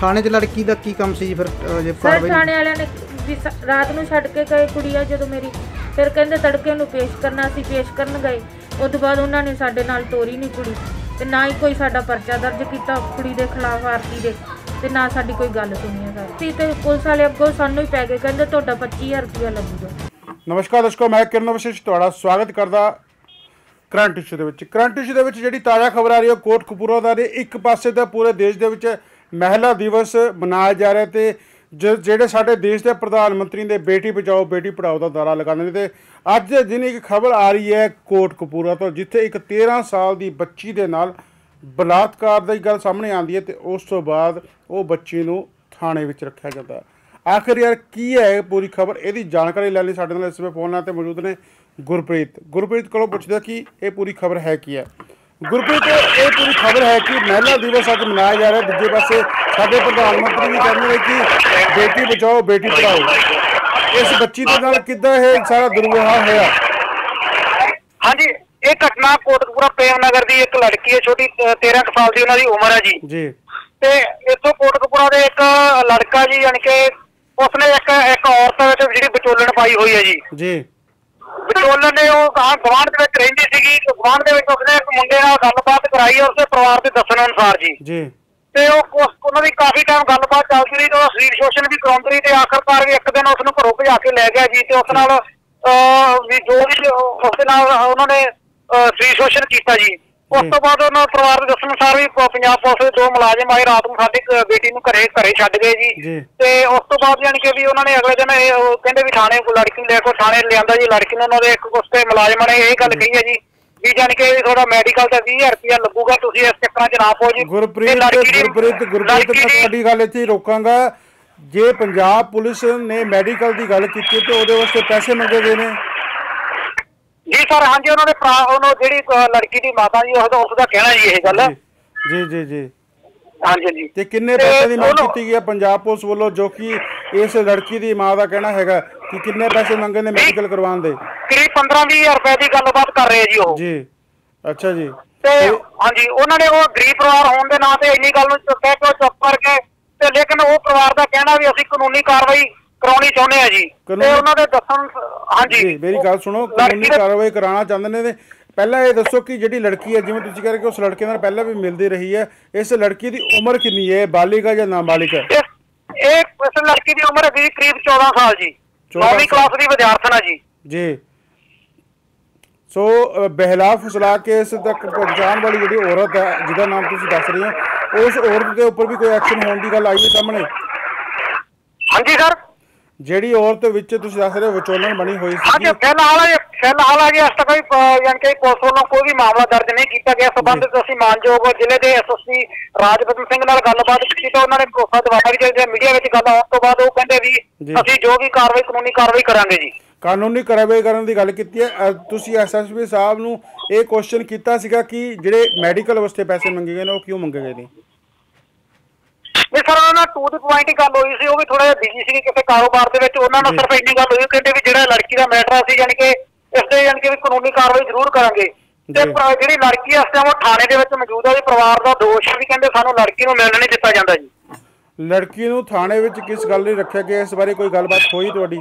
ਥਾਣੇ 'ਚ ਲੜਕੀ ਦਾ ਕੀ ਕੰਮ ਸੀ ਜੀ ਫਿਰ ਅਹ, ਜੇ ਸਰ ਕਾਰਵਾਈ ਥਾਣੇ ਵਾਲਿਆਂ ਨੇ ਵੀ ਸ- ਰਾਤ ਨੂੰ ਛੱਡ ਕੇ ਗਏ ਕੁੜੀ ਆ ਜਦੋਂ ਮੇਰੀ ਫਿਰ ਕਹਿੰਦੇ ਤੜਕੇ ਨੂੰ ਪੇਸ਼ ਕਰਨਾ ਸੀ ਪੇਸ਼ ਕਰਨ ਗਏ। ਉਸ ਤੋਂ ਬਾਅਦ ਉਹਨਾਂ ਨੇ ਸਾਡੇ ਨਾਲ ਤੋਰੀ ਨਹੀਂ ਕੁੜੀ ਤੇ ਨਾ ਹੀ ਕੋਈ ਸਾਡਾ ਪਰਚਾ ਦਰਜ ਕੀਤਾ ਕੁੜੀ ਦੇ ਖਿਲਾਫ ਆਰਤੀ ਦੇ ਤੇ ਨਾ ਸਾਡੀ ਕੋਈ ਗੱਲ ਸੁਣੀ ਹੈ ਸਰ। ਸੀ ਤੇ ਪੁਲਿਸ ਵਾਲੇ ਅੱਗੋਂ ਸਾਨੂੰ ਹੀ ਪੈ ਗਏ ਕਹਿੰਦੇ ਤੁਹਾਡਾ 25000 ਰੁਪਇਆ ਲੱਗੂਗਾ। ਨਮਸਕਾਰ ਦਰਸ਼ਕੋ ਮੈਂ ਕਿਰਨ ਵਿਸ਼ੇਸ਼ ਤੁਹਾਡਾ ਸਵਾਗਤ ਕਰਦਾ ਕਰੰਟ ਇਸ਼ੂ ਦੇ ਵਿੱਚ। ਕਰੰਟ ਇਸ਼ੂ ਦੇ ਵਿੱਚ ਜਿਹੜੀ ਤਾਜ਼ਾ ਖਬਰ ਆ ਰਹੀ ਹੈ ਕੋਟ ਕਪੂਰਾ ਦਾ ਨੇ ਇੱਕ ਪਾਸੇ ਤਾਂ ਪੂਰੇ ਦੇਸ਼ ਦੇ ਵਿੱਚ ਮਹਿਲਾ ਦਿਵਸ ਮਨਾਇਆ ਜਾ ਰਿਹਾ ਤੇ ਜਿਹੜੇ ਸਾਡੇ ਦੇਸ਼ ਦੇ ਪ੍ਰਧਾਨ ਮੰਤਰੀ ਦੇ ਬੇਟੀ ਬਚਾਓ, ਬੇਟੀ ਪੜਾਓ ਦਾ ਦਾਰਾ ਲਗਾਉਂਦੇ ਨੇ ਤੇ ਅੱਜ ਜਿਹਨੀ ਇੱਕ ਖਬਰ ਆ ਰਹੀ ਹੈ ਕੋਟ ਕਪੂਰਾ ਤੋਂ, ਜਿੱਥੇ ਇੱਕ 13 ਸਾਲ ਦੀ ਬੱਚੀ ਦੇ ਨਾਲ ਬਲਾਤਕਾਰ ਦੀ ਗੱਲ ਸਾਹਮਣੇ ਆਉਂਦੀ ਹੈ ਤੇ ਉਸ ਤੋਂ ਬਾਅਦ ਉਹ ਬੱਚੀ ਨੂੰ ਥਾਣੇ ਵਿੱਚ ਰੱਖਿਆ ਜਾਂਦਾ ਹੈ। ਆਖਿਰ ਯਾਰ ਕੀ ਹੈ ਇਹ ਪੂਰੀ ਖਬਰ? ਇਹਦੀ ਜਾਣਕਾਰੀ ਲੈਣ ਲਈ ਸਾਡੇ ਨਾਲ ਇਸ ਵੇ ਫੋਨ ਲਾਂ ਤੇ ਮੌਜੂਦ ਨੇ ਗੁਰਪ੍ਰੀਤ। ਗੁਰਪ੍ਰੀਤ ਕੋਲੋਂ ਪੁੱਛਦਾ ਕਿ ਇਹ ਪੂਰੀ ਖਬਰ ਹੈ ਕੀ ਹੈ? ਗੁਰਪ੍ਰੀਤ ਇਹ ਪੂਰੀ ਖਬਰ ਹੈ ਕਿ ਮਹਿਲਾ ਦਿਵਸ ਅੱਜ ਮਨਾਇਆ ਜਾ ਰਿਹਾ। ਦੂਜੇ ਪਾਸੇ ਸਾਡੇ ਪ੍ਰਧਾਨ ਮੰਤਰੀ ਵੀ ਕਹਿੰਦੇ ਨੇ ਕਿ ਬੇਟੀ ਬਚਾਓ ਬੇਟੀ ਪੜਾਓ ਇਸ ਬੱਚੀ ਦੇ ਨਾਲ ਕਿੱਦਾਂ ਇਹ ਸਾਰਾ ਦੁਰਵਿਵਹਾਰ ਹੋਇਆ? ਹਾਂਜੀ ਇਹ ਘਟਨਾ ਕੋਟਕਪੂਰਾ ਪ੍ਰੇਮ ਨਗਰ ਦੀ ਇੱਕ ਲੜਕੀ ਹੈ ਛੋਟੀ ਅ, 13 ਕੁ ਸਾਲ ਦੀ ਉਹਨਾਂ ਦੀ ਉਮਰ ਹੈ ਜੀ। ਜੀ। ਤੇ ਇੱਥੋਂ ਕੋਟਕਪੂਰਾ ਦੇ ਇੱਕ ਲੜਕਾ ਜੀ ਯਾਨੀ ਕਿ ਉਸਨੇ ਇੱਕ ਇੱਕ ਔਰਤ ਵਿੱਚ ਜਿਹੜੀ ਵਿਚੋਲਣ ਪਾਈ ਹੋਈ ਹੈ ਜੀ। ਜੀ। ਵਿਚੋਲਣ ਨੇ ਉਹ ਗਾਂ ਗਵਾਂਢ ਦੇ ਵਿੱਚ ਰਹਿੰਦੀ ਸੀਗੀ ਗਵਾਂਢ ਦੇ ਵਿੱਚ ਉਸਨੇ ਇੱਕ ਮੁੰਡੇ ਨਾਲ ਗੱਲਬਾਤ ਕਰਾਈ ਔਰ ਉਸਦੇ ਪਰਿਵਾਰ ਦੇ ਦੱਸਣ ਅਨੁਸਾਰ ਜੀ। ਜੀ। ਤੇ ਉਹ ਉਹਨਾਂ ਦੀ ਕਾਫੀ ਟਾਈਮ ਗੱਲਬਾਤ ਚੱਲਦੀ ਰਹੀ ਤੇ ਉਹ ਸਰੀਰ ਸ਼ੋਸ਼ਣ ਵੀ ਕਰਾਉਂਦੀ ਰਹੀ ਤੇ ਆਖਰਕਾਰ ਵੀ ਇੱਕ ਦਿਨ ਉਸ ਨੂੰ ਘਰੋਂ ਭਜਾ ਕੇ ਲੈ ਗਿਆ ਜੀ ਤੇ ਉਸ ਨਾਲ ਵੀ ਜੋ ਵੀ ਉਸ ਨਾਲ ਉਹਨਾਂ ਨੇ ਸਰੀਰ ਸ਼ੋਸ਼ਣ ਕੀਤਾ ਜੀ। ਉਸ। ਤੋਂ ਬਾਅਦ ਉਹਨਾਂ ਪਰਿਵਾਰ ਦੇ ਦੱਸਣ ਅਨੁਸਾਰ ਵੀ ਪੰਜਾਬ ਪੁਲਿਸ ਦੇ ਦੋ ਮੁਲਾਜ਼ਮ ਆਏ ਰਾਤ ਨੂੰ ਸਾਡੀ ਬੇਟੀ ਨੂੰ ਘਰੇ ਘਰੇ ਛੱਡ ਗਏ ਜੀ। ਤੇ ਉਸ ਤੋਂ ਬਾਅਦ ਯਾਨੀ ਕਿ ਵੀ ਉਹਨਾਂ ਨੇ ਅਗਲੇ ਦਿਨ ਕਹਿੰਦੇ ਵੀ ਥਾਣੇ ਕੋ ਲੜਕੀ ਨੂੰ ਲੈ ਕੇ ਥਾਣੇ ਲਿਆਂਦਾ ਜੀ। ਲੜਕੀ ਨੂੰ ਉਹਨਾਂ ਦੇ ਇੱਕ ਉਸਤੇ ਮੁਲਾਜ਼ਮਾਂ ਨੇ ਇਹ ਗੱਲ ਕਹੀ ਹੈ ਜੀ ਵੀ ਜਾਣੀ ਕਿ ਤੁਹਾਡਾ ਮੈਡੀਕਲ ਦਾ 20000 ਰੁਪਇਆ ਲੱਗੂਗਾ ਤੁਸੀਂ ਇਸ ਚੱਕਰਾਂ 'ਚ ਨਾ ਪਾਓ ਜੀ। ਗੁਰਪ੍ਰੀਤ ਤੇ ਗੁਰਪ੍ਰੀਤ ਗੁਰਪ੍ਰੀਤ ਮੈਂ ਤੁਹਾਡੀ ਗੱਲ ਇੱਥੇ ਹੀ ਰੋਕਾਂਗਾ। ਜੇ ਪੰਜਾਬ ਪੁਲਿਸ ਨੇ ਮੈਡੀਕਲ ਦੀ ਗੱਲ ਕੀਤੀ ਤੇ ਉਹਦੇ ਵਾਸਤੇ ਪੈਸੇ ਮੰਗੇ ਗਏ ਨੇ। ਜੀ ਸਰ ਹਾਂਜੀ ਉਹਨਾਂ ਦੇ ਭਰਾ ਉਹਨੂੰ ਜਿਹੜੀ ਲੜਕੀ ਦੀ ਮਾਤਾ ਜੀ ਉਹਦਾ ਉਸ ਦਾ ਕਹਿਣਾ ਜੀ ਇਹ ਗੱਲ। ਜੀ ਜੀ ਜੀ ਹਾਂਜੀ ਜੀ। ਤੇ ਕਿੰਨੇ ਪੈਸੇ ਦੀ ਮੰਗ ਕੀਤੀ ਗਈ ਹੈ ਪੰਜਾਬ ਪੁਲਿਸ ਵੱਲੋਂ ਜੋ ਕਿ ਇਸ ਲੜਕੀ ਦੀ ਮਾਂ ਦਾ ਕਹਿਣਾ ਹੈਗਾ ਕਿ ਕਿੰਨੇ ਪੈਸੇ ਮੰਗੇ ਨੇ ਮੈਡੀਕਲ ਕਰਵਾਉਣ ਦੇ? ਕਰੀਬ 15-20000 ਰੁਪਏ ਦੀ ਗੱਲਬਾਤ ਕਰ ਰਹੇ ਜੀ ਉਹ। ਜੀ। ਅੱਛਾ ਜੀ। ਤੇ ਹਾਂਜੀ ਉਹਨਾਂ ਨੇ ਉਹ ਗਰੀਬ ਪਰਿਵਾਰ ਹੋਣ ਦੇ ਨਾਂ ਤੇ ਇੰਨੀ ਗੱਲ ਨੂੰ ਕਹਿ ਕੇ ਉਹ ਚੁੱਪ ਕਰਕੇ ਤੇ ਲੇਕਿਨ ਉਹ ਪਰਿਵਾਰ ਦਾ ਕਹਿਣਾ ਵੀ ਅਸੀਂ ਕਾਨੂੰਨੀ ਕਾਰਵਾਈ ਕਰਾਉਣੀ ਚਾਹੁੰਦੇ ਆ ਜੀ। ਤੇ ਉਹਨਾਂ ਦੇ ਦੱਸਣ ਹਾਂਜੀ। ਜੀ ਮੇਰੀ ਗੱਲ ਸੁਣੋ ਕਾਨੂੰਨੀ ਕਾਰਵਾਈ ਕਰਾਉਣਾ ਚਾਹੁੰਦੇ ਨੇ ਤੇ ਪਹਿਲਾਂ ਇਹ ਦੱਸੋ ਕਿ ਜਿਹੜੀ ਲੜਕੀ ਹੈ ਜਿਵੇਂ ਤੁਸੀਂ ਕਹਿ ਰਹੇ ਕਿ ਉਸ ਲੜਕੇ ਨਾਲ ਪਹਿਲਾਂ ਵੀ ਮਿਲਦੀ ਰਹੀ ਹੈ ਇਸ ਲੜਕੀ ਦੀ ਉਮਰ ਕਿੰਨੀ ਹੈ? ਬਾਲਿਗਾ ਜਾਂ ਨਾਬਾਲਿਗ ਹੈ? ਇਹ ਇਸ ਲੜਕੀ ਦੀ ਉਮਰ ਜੀ ਕਰੀਬ 14 ਸਾਲ ਜੀ। 14 9ਵੀਂ ਕਲਾਸ ਦੀ ਵਿਦਿਆਰਥਣ ਆ ਜੀ। ਜੀ। ਸੋ ਬਹਿਲਾ ਫਸਲਾ ਕੇ ਇਸ ਤੱਕ ਪਹੁੰਚਾਉਣ ਵਾਲੀ ਜਿਹੜੀ ਔਰਤ ਹੈ ਜਿਹਦਾ ਨਾਮ ਤੁਸੀਂ ਦੱਸ ਰਹੇ ਹੋ ਉਸ ਔਰਤ ਦੇ ਉੱਪਰ ਵੀ ਕੋਈ ਐਕਸ਼ਨ ਹੋਣ ਦੀ ਗੱਲ ਆਈ ਹੈ ਸਾਹਮਣੇ? ਹਾਂਜੀ ਸਰ। ਜਿਹੜੀ ਔਰਤ ਵਿੱਚ ਤੁਸੀਂ ਦੱਸ ਰਹੇ ਹੋ ਵਿਚੋਲਣ ਬਣੀ ਹੋਈ ਹਾਂਜੀ ਸੀ ਫਿਲਹਾਲ ਅਜੇ- ਫਿਲਹਾਲ ਅਜੇ ਇਸ ਤੱਕ ਕੋਈ ਯਾਨੀ ਕਿ ਪੁਲਿਸ ਵੱਲੋਂ ਕੋਈ ਵੀ ਮਾਮਲਾ ਦਰਜ ਨਹੀਂ ਕੀਤਾ ਗਿਆ। ਸੰਬੰਧਿਤ ਅਸੀਂ ਮਾਨਯੋਗ ਜ਼ਿਲ੍ਹੇ ਦੇ ਐਸਐਸਪੀ ਰਾਜਵਰਨ ਸਿੰਘ ਨਾਲ ਗੱਲਬਾਤ ਕੀਤੀ ਤਾਂ ਉਹਨਾਂ ਨੇ ਭਰੋਸਾ ਦਿਵਾਇਆ ਕਿ ਜੇ ਮੀਡੀਆ ਵਿੱਚ ਗੱਲ ਆਉਣ ਤੋਂ ਬਾਅਦ ਉਹ ਕਹਿੰਦੇ ਵੀ। ਅਸੀਂ ਜੋ ਵੀ ਕਾਰਵਾਈ ਕਾਨੂੰਨੀ ਕਾਰਵਾਈ ਕਰਾਂਗੇ ਜੀ। ਕਾਨੂੰਨੀ ਕਾਰਵਾਈ ਕਰਨ ਦੀ ਗੱਲ ਕੀਤੀ ਹੈ। ਤੁਸੀਂ ਐਸਐਸਪੀ ਸਾਹਿਬ ਨੂੰ ਇਹ ਕੁਐਸਚਨ ਕੀਤਾ ਸੀਗਾ ਕਿ ਜਿਹੜੇ ਮੈਡੀਕਲ ਵਾਸਤੇ ਪੈਸੇ ਮੰਗੇ ਗਏ ਨੇ ਉਹ ਕਿਉਂ ਮੰਗੇ ਗਏ ਨੇ? ਨਹੀਂ ਸਰ ਉਹਨਾਂ ਨਾਲ ਟੂ ਦੀ ਪੁਆਇੰਟ ਹੀ ਗੱਲ ਹੋਈ ਸੀ ਉਹ ਵੀ ਥੋੜਾ ਜਿਹਾ ਬਿਜ਼ੀ ਸੀ ਕਿਸੇ ਕਾਰੋਬਾਰ ਦੇ ਵਿੱਚ ਉਹਨਾਂ ਨਾਲ। ਸਿਰਫ ਇੰਨੀ ਗੱਲ ਹੋਈ ਕਹਿੰਦੇ ਵੀ ਜਿਹੜਾ ਲੜਕੀ ਦਾ ਮੈਟਰ ਸੀ ਯਾਨੀ ਕਿ ਇਸ ਦੇ ਯਾਨੀ ਕਿ ਵੀ ਕਾਨੂੰਨੀ ਕਾਰਵਾਈ ਜ਼ਰੂਰ ਕਰਾਂਗੇ। ਤੇ ਜਿਹੜੀ ਲੜਕੀ ਇਸ ਟਾਈਮ ਉਹ ਥਾਣੇ ਦੇ ਵਿੱਚ ਮੌਜੂਦ ਹੈ ਉਹਦੇ ਪਰਿਵਾਰ ਦਾ ਦੋਸ਼ ਵੀ ਕਹਿੰਦੇ ਸਾਨੂੰ ਲੜਕੀ ਨੂੰ ਮਿਲਣ ਨਹੀਂ ਦਿੱਤਾ ਜਾਂਦਾ ਜੀ। ਲੜਕੀ ਨੂੰ ਥਾਣੇ ਵਿੱਚ ਕਿਸ ਗੱਲ ਲਈ ਰੱਖਿਆ ਗਿਆ ਇਸ ਬਾਰੇ ਕੋਈ ਗੱਲਬਾਤ ਹੋਈ ਤੁਹਾਡੀ?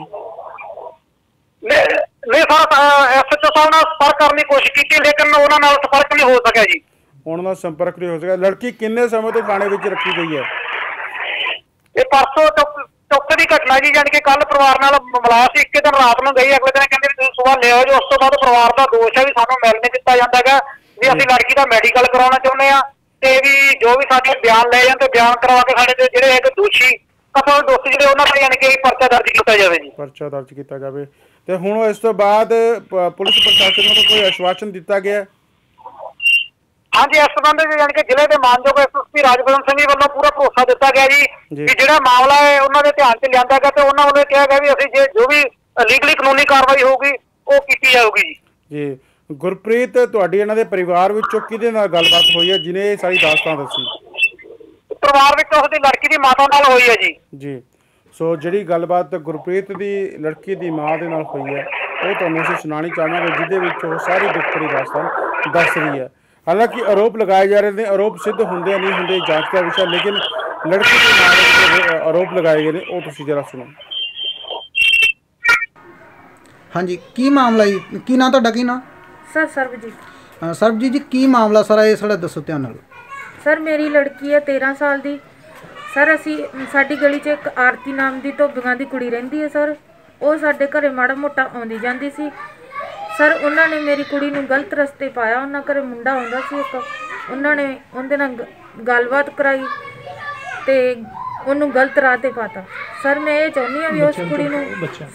ਨਹੀਂ ਨਹੀਂ ਸਰ ਐਸਐਚਓ ਸਾਹਿਬ ਨਾਲ ਸੰਪਰਕ ਕਰਨ ਦੀ ਕੋਸ਼ਿਸ਼ ਕੀਤੀ ਲੇਕਿਨ ਉਹਨਾਂ ਨਾਲ ਸੰਪਰਕ ਨਹੀਂ ਹੋ ਸਕਿਆ ਜੀ। ਉਹਨਾਂ ਨਾਲ ਸੰਪਰਕ ਨਹੀਂ ਹੋ ਸਕਿਆ। ਲੜਕੀ ਕਿੰਨੇ ਸਮੇਂ ਤੋਂ ਥਾਣੇ ਵਿੱਚ ਰੱਖੀ ਗਈ ਹੈ? ਇਹ ਪਰਸੋਂ ਚੁੱਕ ਦੀ ਘਟਨਾ ਜੀ ਜਾਣੀ ਕਿ ਕੱਲ ਪਰਿਵਾਰ ਨਾਲ ਮਿਲਾਇਆ ਸੀ ਇੱਕ ਦਿਨ ਰਾਤ ਨੂੰ ਗਈ ਅਗਲੇ ਦਿਨ ਕਹਿੰਦੇ ਤੁਸੀਂ ਸਵੇਰ ਲੈ ਆਓ ਜੀ ਉਸ ਤੋਂ ਬਾਅਦ ਪਰਿਵਾਰ ਦਾ ਦੋਸ਼ ਹੈ ਵੀ ਸਾਨੂੰ ਮਿਲ ਨਹੀਂ ਦਿੱਤਾ ਜਾਂਦਾਗਾ ਵੀ ਅਸੀਂ ਲੜਕੀ ਦਾ ਮੈਡੀਕਲ ਕਰਾਉਣਾ ਚਾਹੁੰਦੇ ਆ ਤੇ ਵੀ ਜੋ ਵੀ ਸਾਡੇ ਬਿਆਨ ਲੈ ਤੇ ਬਿਆਨ ਕਰਵਾ ਕੇ ਸਾਡੇ ਤੇ ਜਿਹੜੇ ਹੈਗੇ ਦੋਸ਼ੀ ਕਤਲ ਦੋਸ਼ੀ ਜਿਹੜੇ ਉਹਨਾਂ ਤੇ ਯਾਨੀ ਕਿ ਪਰਚਾ ਦਰਜ ਕੀਤਾ ਜਾਵੇ ਜੀ। ਪਰਚਾ ਦਰਜ ਕੀਤਾ ਜਾਵੇ। ਤੇ ਹੁਣ ਇਸ ਤੋਂ ਬਾਅਦ ਪੁਲਿਸ ਪ੍ਰਸ਼ਾਸਨ ਵੱਲੋਂ ਕੋਈ ਆਸ਼ਵਾਸਨ ਦਿੱਤਾ ਗਿਆ? ਹਾਂਜੀ ਇਸ ਸੰਬੰਧ ਵਿੱਚ ਯਾਨੀ ਕਿ ਜ਼ਿਲ੍ਹੇ ਦੇ ਮਾਨਯੋਗ ਐਸਐਸਪੀ ਰਾਜਵਰਨ ਸਿੰਘ ਜੀ ਵੱਲੋਂ ਪੂਰਾ ਭਰੋਸਾ ਦਿੱਤਾ ਗਿਆ ਜੀ। ਕਿ ਜਿਹੜਾ ਮਾਮਲਾ ਹੈ ਉਹਨਾਂ ਦੇ ਧਿਆਨ 'ਚ ਲਿਆਂਦਾ ਗਿਆ ਤੇ ਉਹਨਾਂ ਵੱਲੋਂ ਕਿਹਾ ਗਿਆ ਵੀ ਅਸੀਂ ਜੇ ਜੋ ਵੀ ਲੀਗਲੀ ਕਾਨੂੰਨੀ ਕਾਰਵਾਈ ਹੋਊਗੀ ਉਹ ਕੀਤੀ ਜਾਊਗੀ ਜੀ। ਜੀ। ਗੁਰਪ੍ਰੀਤ ਤੁਹਾਡੀ ਇਹਨਾਂ ਦੇ ਪਰਿਵਾਰ ਵਿੱਚੋਂ ਕਿਹਦੇ ਨਾਲ ਗੱਲਬਾਤ ਹੋਈ ਹੈ ਜਿਨੇ ਇਹ ਸਾਰੀ ਦਾਸਤਾਨ ਦੱਸੀ? ਪਰਿਵਾਰ ਵਿੱਚ ਉਸਦੀ ਲੜਕੀ ਦੀ ਮਾਤਾ ਨਾਲ ਹੋਈ ਹੈ ਜੀ। ਜੀ। ਸੋ ਜਿਹੜੀ ਗੱਲਬਾਤ ਗੁਰਪ੍ਰੀਤ ਦੀ ਲੜਕੀ ਦੀ ਮਾਂ ਦੇ ਨਾਲ ਹੋਈ ਹੈ ਉਹ ਤੁਹਾਨੂੰ ਅਸੀਂ ਸੁਣਾਣੀ ਚਾਹਾਂਗੇ ਜਿਹਦੇ ਵਿੱਚ ਉਹ ਸਾਰੀ ਦੁੱਖ ਭਰੀ ਦਾਸਤਾਨ ਦੱਸ ਰਹੀ ਹੈ। ਹਾਲਾਂਕਿ ਆਰੋਪ ਲਗਾਏ ਜਾ ਰਹੇ ਨੇ ਆਰੋਪ ਸਿੱਧ ਹੁੰਦੇ ਨਹੀਂ ਹੁੰਦੇ ਜਾਂਚ ਦਾ ਵਿਸ਼ਾ ਲੇਕਿਨ ਲੜਕੀ ਦੇ ਨਾਲ ਆਰੋਪ ਲਗਾਏ ਗਏ ਨੇ ਉਹ ਤੁਸੀਂ ਜਰਾ ਸੁਣੋ। ਹਾਂਜੀ ਕੀ ਮਾਮਲਾ ਜੀ? ਕੀ ਨਾਂ ਤੁਹਾਡਾ ਕੀ ਨਾਂ? ਸਰ ਸਰਬਜੀਤ। ਅ, ਸਰਬਜੀਤ ਜੀ ਕੀ ਮਾਮਲਾ ਸਾਰਾ ਇਹ ਸਾਡਾ ਦੱਸੋ ਧਿਆਨ ਨਾਲ। ਸਰ ਮੇਰੀ ਲੜਕੀ ਹੈ 13 ਸਾਲ ਦੀ। ਸਰ ਅਸੀਂ ਸਾਡੀ ਗਲੀ 'ਚ ਇੱਕ ਆਰਤੀ ਨਾਮ ਦੀ ਧੋਬੀਆਂ ਦੀ ਕੁੜੀ ਰਹਿੰਦੀ ਹੈ ਸਰ। ਉਹ ਸਾਡੇ ਘਰੇ ਮਾੜਾ ਮੋਟਾ ਆਉਂਦੀ ਜਾਂਦੀ ਸੀ। ਸਰ ਉਹਨਾਂ ਨੇ ਮੇਰੀ ਕੁੜੀ ਨੂੰ ਗਲਤ ਰਸਤੇ ਪਾਇਆ। ਉਹਨਾਂ ਘਰੇ ਮੁੰਡਾ ਆਉਂਦਾ ਸੀ ਇੱਕ। ਉਹਨਾਂ ਨੇ ਉਹਦੇ ਨਾਲ ਗੱਲਬਾਤ ਕਰਾਈ ਤੇ ਉਹਨੂੰ ਗਲਤ ਰਾਹ ਤੇ ਪਾਤਾ। ਸਰ ਮੈਂ ਇਹ ਚਾਹੁੰਦੀ ਹਾਂ ਵੀ ਉਸ ਕੁੜੀ ਨੂੰ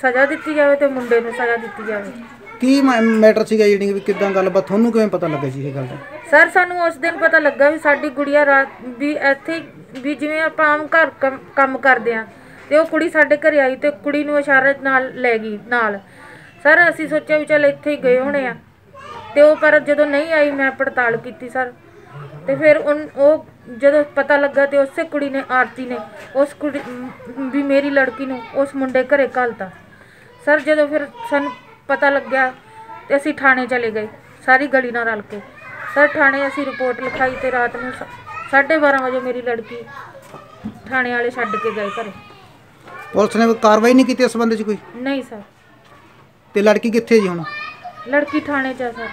ਸਜ਼ਾ ਦਿੱਤੀ ਜਾਵੇ ਤੇ ਮੁੰਡੇ ਨੂੰ ਸਜ਼ਾ ਦਿੱਤੀ ਜਾਵੇ। ਕੀ ਮੈਟਰ ਸੀਗਾ ਜਿਹੜੀ ਵੀ ਕਿਦਾਂ ਗੱਲਬਾਤ ਤੁਹਾਨੂੰ ਕਿਵੇਂ ਪਤਾ ਲੱਗਾ ਜੀ ਇਹ ਗੱਲ ਦਾ? ਸਰ ਸਾਨੂੰ ਉਸ ਦਿਨ ਪਤਾ ਲੱਗਾ ਵੀ ਸਾਡੀ ਗੁੜੀਆ ਰਾਤ ਵੀ ਇੱਥੇ ਵੀ ਜਿਵੇਂ ਆਪਾਂ ਆਮ ਘਰ ਕੰਮ- ਕੰਮ ਕਰਦੇ ਆ ਤੇ ਉਹ ਕੁੜੀ ਸਾਡੇ ਘਰੇ ਆਈ ਤੇ ਕੁੜੀ ਨੂੰ ਇਸ਼ਾਰੇ ਨਾਲ ਲੈ ਗਈ ਨਾਲ। ਸਰ ਅਸੀਂ ਸੋਚਿਆ ਵੀ ਚੱਲ ਇੱਥੇ ਹੀ ਗਏ ਹੋਣੇ ਆ। ਤੇ ਉਹ ਪਰ ਜਦੋਂ ਨਹੀਂ ਆਈ ਮੈਂ ਪੜਤਾਲ ਕੀਤੀ ਸਰ। ਤੇ ਫਿਰ ਉਹ ਜਦੋਂ ਪਤਾ ਲੱਗਾ ਤੇ ਉਸੇ ਕੁੜੀ ਨੇ ਆਰਤੀ ਨੇ ਉਸ ਕੁੜੀ ਵੀ ਮੇਰੀ ਲੜਕੀ ਨੂੰ ਉਸ ਮੁੰਡੇ ਘਰੇ ਘੱਲਤਾ। ਸਰ ਜਦੋਂ ਫਿਰ ਸਾਨੂੰ ਪਤਾ ਲੱਗਿਆ ਤੇ ਅਸੀਂ ਥਾਣੇ ਚਲੇ ਗਏ ਸਾਰੀ ਗਲੀ ਨਾਲ ਰਲ ਕੇ। ਸਰ ਥਾਣੇ ਅਸੀਂ ਰਿਪੋਰਟ ਲਿਖਾਈ ਤੇ ਰਾਤ ਨੂੰ 12:30 ਵਜੇ ਮੇਰੀ ਲੜਕੀ ਥਾਣੇ ਵਾਲੇ ਛੱਡ ਕੇ ਗਏ ਘਰੇ। ਪੁਲਿਸ ਨੇ ਕਾਰਵਾਈ ਨਹੀਂ ਕੀਤੀ ਇਸ ਸੰਬੰਧ 'ਚ ਕੋਈ? ਨਹੀਂ ਸਰ। ਤੇ ਲੜਕੀ ਕਿੱਥੇ ਜੀ ਹੁਣ? ਲੜਕੀ ਥਾਣੇ 'ਚ ਆ ਸਰ।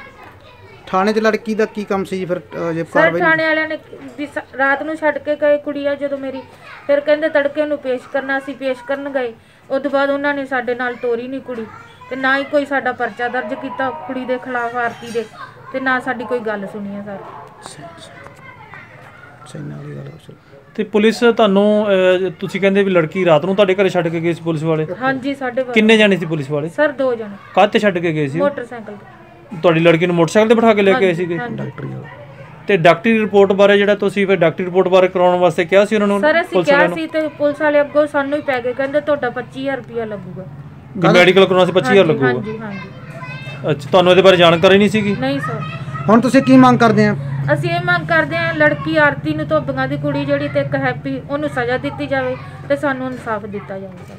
ਥਾਣੇ 'ਚ ਲੜਕੀ ਦਾ ਕੀ ਕੰਮ ਸੀ ਜੀ ਫਿਰ ਅ, ਜੇ ਸਰ ਕਾਰਵਾਈ ਥਾਣੇ ਵਾਲਿਆਂ ਨੇ ਵੀ ਸ- ਰਾਤ ਨੂੰ ਛੱਡ ਕੇ ਗਏ ਕੁੜੀਆ ਜਦੋਂ ਮੇਰੀ ਫਿਰ ਕਹਿੰਦੇ ਤੜਕੇ ਨੂੰ ਪੇਸ਼ ਕਰਨਾ ਸੀ ਪੇਸ਼ ਕਰਨ ਗਏ। ਉਸ ਤੋਂ ਬਾਅਦ ਉਹਨਾਂ ਨੇ ਸਾਡੇ ਨਾਲ ਤੋਰੀ ਨਹੀਂ ਕੁੜੀ ਤੇ ਨਾ ਹੀ ਕੋਈ ਸਾਡਾ ਪਰਚਾ ਦਰਜ ਕੀਤਾ ਕੁੜੀ ਦੇ ਖਿਲਾਫ ਆਰਤੀ ਦੇ ਤੇ ਨਾ ਸਾਡੀ ਕੋਈ ਗੱਲ ਸੁਣੀ ਹੈ ਸਰ। ਸਹੀ ਨਾਲ ਹੀ ਗੱਲ ਹੋ ਸਰ ਤੇ ਪੁਲਿਸ ਤੁਹਾਨੂੰ ਅਹ, ਤੁਸੀਂ ਕਹਿੰਦੇ ਵੀ ਲੜਕੀ ਰਾਤ ਨੂੰ ਤੁਹਾਡੇ ਘਰੇ ਛੱਡ ਕੇ ਗਈ ਸੀ ਪੁਲਿਸ ਵਾਲੇ? ਹਾਂਜੀ ਸਾਡੇ ਬਾਰੇ ਕਿੰਨੇ ਜਾਣੇ ਸੀ ਪੁਲਿਸ ਵਾਲੇ? ਸਰ ਦੋ ਜਣੇ। ਕਾਹ ਤੇ ਛੱਡ ਕੇ ਗਏ ਸੀ? ਮੋਟਰਸਾਈਕਲ ਤੇ। ਤੁਹਾਡੀ ਲੜਕੀ ਨੂੰ ਮੋਟਰਸਾਈਕਲ ਤੇ ਬਿਠਾ ਕੇ ਲੈ ਕੇ ਆਏ ਸੀਗੇ? ਡਾਕਟਰੀ ਵਾਲਾ। ਤੇ ਡਾਕਟਰੀ ਰਿਪੋਰਟ ਬਾਰੇ ਜਿਹੜਾ ਤੁਸੀਂ ਫਿਰ ਡਾਕਟਰੀ ਰਿਪੋਰਟ ਬਾਰੇ ਕਰਾਉਣ ਵਾਸਤੇ ਕਿਹਾ ਸੀ ਉਹਨਾਂ ਨੂੰ? ਸਰ ਅਸੀਂ ਕਿਹਾ ਸੀ ਤੇ ਪੁਲਿਸ ਵਾਲੇ ਅੱਗੋਂ ਸਾਨੂੰ ਹੀ ਪੈ ਗਏ ਕਹਿੰਦੇ ਤੁਹਾਡਾ 25000 ਰੁਪਇਆ ਲੱਗੂਗਾ। ਮੈਡੀਕਲ ਕਰਾਉਣਾ ਸੀ 25000 ਲੱਗੂਗਾ? ਹਾਂਜੀ ਹਾਂਜੀ। ਅੱਛਾ ਤੁਹਾਨੂੰ ਇਹਦੇ ਬਾਰੇ ਜਾਣਕਾਰੀ ਨਹੀਂ ਸੀਗੀ? ਨਹੀਂ ਸਰ। ਹੁਣ ਤੁਸੀਂ ਕੀ ਮੰਗ ਕਰਦੇ ਆ? ਅਸੀਂ ਇਹ ਮੰਗ ਕਰਦੇ ਹਾਂ ਲੜਕੀ ਆਰਤੀ ਨੂੰ ਧੋਬੀਆਂ ਦੀ ਕੁੜੀ ਜਿਹੜੀ ਤੇ ਇੱਕ ਹੈਪੀ ਉਹਨੂੰ ਸਜ਼ਾ ਦਿੱਤੀ ਜਾਵੇ ਤੇ ਸਾਨੂੰ ਇਨਸਾਫ ਦਿੱਤਾ ਜਾਵੇ।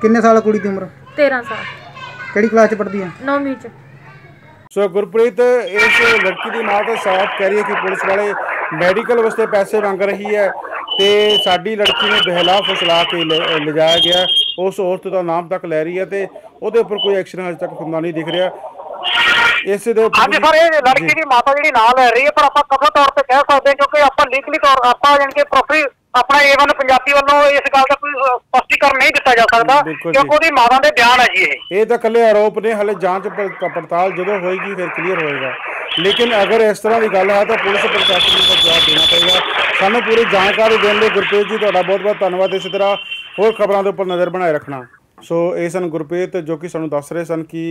ਕਿੰਨੇ ਸਾਲ ਆ ਕੁੜੀ ਦੀ ਉਮਰ? 13 ਸਾਲ। ਕਿਹੜੀ ਕਲਾਸ 'ਚ ਪੜ੍ਹਦੀ ਆ? 9ਵੀਂ ਚ। ਸੋ ਗੁਰਪ੍ਰੀਤ ਇਸ ਲੜਕੀ ਦੀ ਮਾਂ ਤਾਂ ਸਾਫ਼ ਕਹਿ ਰਹੀ ਹੈ ਕਿ ਪੁਲਿਸ ਵਾਲੇ ਮੈਡੀਕਲ ਵਾਸਤੇ ਪੈਸੇ ਮੰਗ ਰਹੀ ਹੈ ਤੇ ਸਾਡੀ ਲੜਕੀ ਨੂੰ ਬਹਿਲਾ ਫਸਲਾ ਕੇ ਲਿਜਾਇਆ ਗਿਆ। ਉਸ ਔਰਤ ਦਾ ਨਾਮ ਤੱਕ ਲੈ ਰਹੀ ਹੈ ਤੇ ਉਹਦੇ ਉੱਪਰ ਕੋਈ ਐਕਸ਼ਨ ਹਜੇ ਤੱਕ ਹੁੰਦਾ ਨਹੀਂ ਦਿਖ ਰਿਹਾ। ਇਸ ਦੇ ਉੱਪਰ ਹਾਂਜੀ ਸਰ ਇਹ ਲੜਕੀ ਦੀ ਮਾਤਾ ਜਿਹੜੀ ਨਾਂ ਲੈ ਰਹੀ ਹੈ ਪਰ ਆਪਾਂ ਕਥਾ ਤੌਰ ਤੇ ਕਹਿ ਸਕਦੇ ਹਾਂ ਕਿਉਂਕਿ ਆਪਾਂ ਲੀਗਲੀ ਤੌਰ ਆਪਾਂ ਜਾਣੀ ਕਿ ਪ੍ਰੋਪਰਲੀ ਆਪਣਾ ਏਵਨ ਪੰਜਾਬੀ ਵੱਲੋਂ ਇਸ ਗੱਲ ਦਾ ਕੋਈ ਸਪਸ਼ਟੀਕਰਨ ਨਹੀਂ ਦਿੱਤਾ ਜਾ ਸਕਦਾ। ਕਿਉਂਕਿ ਉਹਦੀ ਮਾਤਾ ਦੇ ਬਿਆਨ ਹੈ ਜੀ ਇਹ। ਇਹ ਤਾਂ ਕੱਲੇ ਆਰੋਪ ਨੇ ਹਲੇ ਜਾਂਚ ਪੜਤਾਲ ਜਦੋਂ ਹੋਏਗੀ ਫਿਰ ਕਲੀਅਰ ਹੋਏਗਾ। ਲੇਕਿਨ ਅਗਰ ਇਸ ਤਰ੍ਹਾਂ ਦੀ ਗੱਲ ਹੈ ਤਾਂ ਪੁਲਿਸ ਪ੍ਰਸ਼ਾਸਨ ਨੂੰ ਜਵਾਬ ਦੇਣਾ ਪਏਗਾ। ਸਾਨੂੰ ਪੂਰੀ ਜਾਣਕਾਰੀ ਦੇਣ ਲਈ ਗੁਰਪ੍ਰੀਤ ਜੀ ਤੁਹਾਡਾ ਬਹੁਤ ਬਹੁਤ ਧੰਨਵਾਦ। ਇਸੇ ਤਰ੍ਹਾਂ ਹੋਰ ਖਬਰਾਂ ਦੇ ਉੱਪਰ ਨਜ਼ਰ ਬਣਾਏ ਰੱਖਣਾ। ਸੋ ਇਹ ਸਨ ਗੁਰਪ੍ਰੀਤ ਜੋ ਕਿ ਸਾਨੂੰ ਦੱਸ ਰਹੇ ਸਨ ਕਿ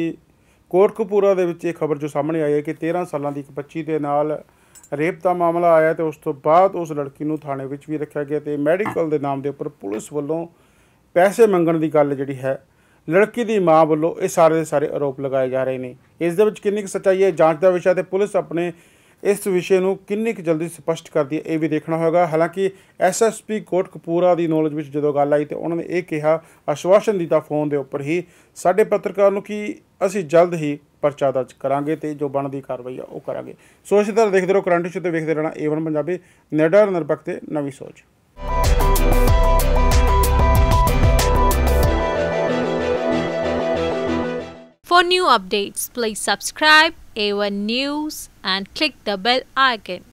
ਕੋਟਕਪੂਰਾ ਦੇ ਵਿੱਚ ਇਹ ਖਬਰ ਜੋ ਸਾਹਮਣੇ ਆਈ ਹੈ ਕਿ 13 ਸਾਲਾਂ ਦੀ ਇੱਕ ਬੱਚੀ ਦੇ ਨਾਲ ਰੇਪ ਦਾ ਮਾਮਲਾ ਆਇਆ ਤੇ ਉਸ ਤੋਂ ਬਾਅਦ ਉਸ ਲੜਕੀ ਨੂੰ ਥਾਣੇ ਵਿੱਚ ਵੀ ਰੱਖਿਆ ਗਿਆ ਤੇ ਮੈਡੀਕਲ ਦੇ ਨਾਮ ਦੇ ਉੱਪਰ ਪੁਲਿਸ ਵੱਲੋਂ ਪੈਸੇ ਮੰਗਣ ਦੀ ਗੱਲ ਜਿਹੜੀ ਹੈ, ਲੜਕੀ ਦੀ ਮਾਂ ਵੱਲੋਂ ਇਹ ਸਾਰੇ ਦੇ ਸਾਰੇ ਆਰੋਪ ਲਗਾਏ ਜਾ ਰਹੇ ਨੇ। ਇਸ ਦੇ ਵਿੱਚ ਕਿੰਨੀ ਕੁ ਸੱਚਾਈ ਹੈ ਜਾਂਚ ਦਾ ਵਿਸ਼ਾ ਤੇ ਪੁਲਿਸ ਆਪਣੇ ਇਸ ਵਿਸ਼ੇ ਨੂੰ ਕਿੰਨੀ ਕੁ ਜਲਦੀ ਸਪਸ਼ਟ ਕਰਦੀ ਹੈ ਇਹ ਵੀ ਦੇਖਣਾ ਹੋਵੇਗਾ ਹਾਲਾਂਕਿ ਐਸਐਸਪੀ ਕੋਟਕਪੂਰਾ ਦੀ ਨੌਲੇਜ ਵਿੱਚ ਜਦੋਂ ਗੱਲ ਆਈ ਤੇ ਉਹਨਾਂ ਨੇ ਇਹ ਕਿਹਾ ਆਸ਼ਵਾਸਨ ਦਿੱਤਾ ਫੋਨ ਦੇ ਉੱਪਰ ਹੀ ਸਾਡੇ ਪੱਤਰਕਾਰ ਨੂੰ ਕਿ ਅਸੀਂ ਜਲਦ ਹੀ ਪਰਚਾ ਦਰਜ ਕਰਾਂਗੇ ਤੇ ਜੋ ਬਣਦੀ ਕਾਰਵਾਈ ਆ ਉਹ ਕਰਾਂਗੇ। ਸੋ ਇਸੇ ਤਰ੍ਹਾਂ ਦੇਖਦੇ ਰਹੋ ਕਰੰਟ ਇਸ਼ੂ ਤੇ ਵੇਖਦੇ ਰਹਿਣਾ ਏਵਨ ਪੰਜਾਬੀ। ਨਿਡਰ ਨਿਰਪੱਖ ਤੇ ਨਵੀਂ ਸੋਚ। For new updates, please subscribe A1 News and click the bell icon.